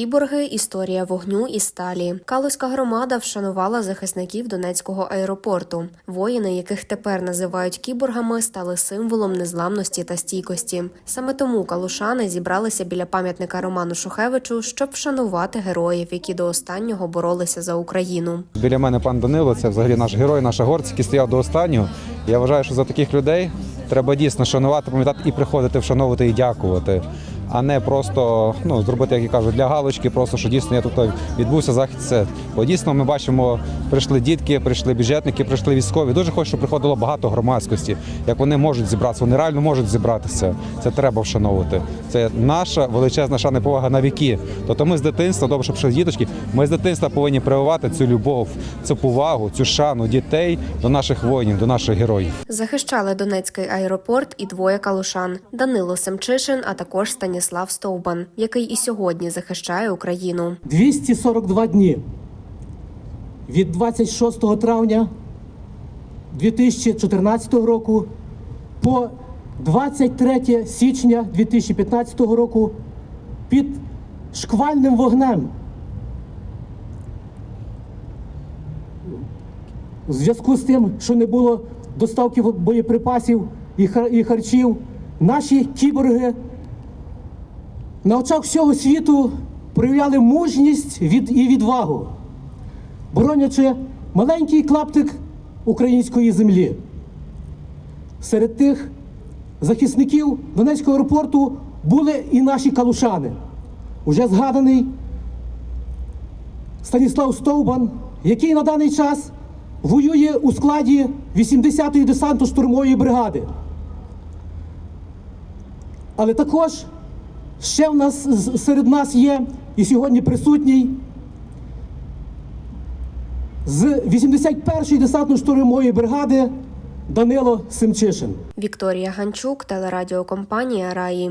Кіборги історія вогню і сталі. Калузька громада вшанувала захисників Донецького аеропорту. Воїни, яких тепер називають кіборгами, стали символом незламності та стійкості. Саме тому калушани зібралися біля пам'ятника Роману Шухевичу, щоб вшанувати героїв, які до останнього боролися за Україну. Біля мене пан Данило, це взагалі наш герой, наша гордість, який стояв до останнього. Я вважаю, що за таких людей треба дійсно шанувати, пам'ятати і приходити, вшановувати і дякувати. А не просто ну зробити, як я кажу, для галочки, просто що дійсно я тут відбувся захід. Це бо дійсно ми бачимо, прийшли дітки, прийшли бюджетники, прийшли військові. Дуже хочу, щоб приходило багато громадськості. Як вони можуть зібратися, вони реально можуть зібратися. Це треба вшановувати. Це наша величезна шана повага на віки. Тобто ми з дитинства, добре, щоб прийшли діточки, ми з дитинства повинні прививати цю любов, цю повагу, цю шану дітей до наших воїнів, до наших героїв. Захищали Донецький аеропорт і двоє калушан Данило Семчишин, а також Станіслав Стовбан, який і сьогодні захищає Україну. 242 дні від 26 травня 2014 року по 23 січня 2015 року під шквальним вогнем. У зв'язку з тим, що не було доставки боєприпасів і хар- і харчів, наші кіборги на очах всього світу проявляли мужність і відвагу, боронячи маленький клаптик української землі. Серед тих захисників Донецького аеропорту були і наші калушани. Уже згаданий Станіслав Стовбан, який на даний час воює у складі 80-ї десантно-штурмової бригади. Але також ще в нас серед нас є і сьогодні присутній з 81-ї десантно-штурмової бригади Данило Семчишин. Вікторія Ганчук, телерадіокомпанія Раї.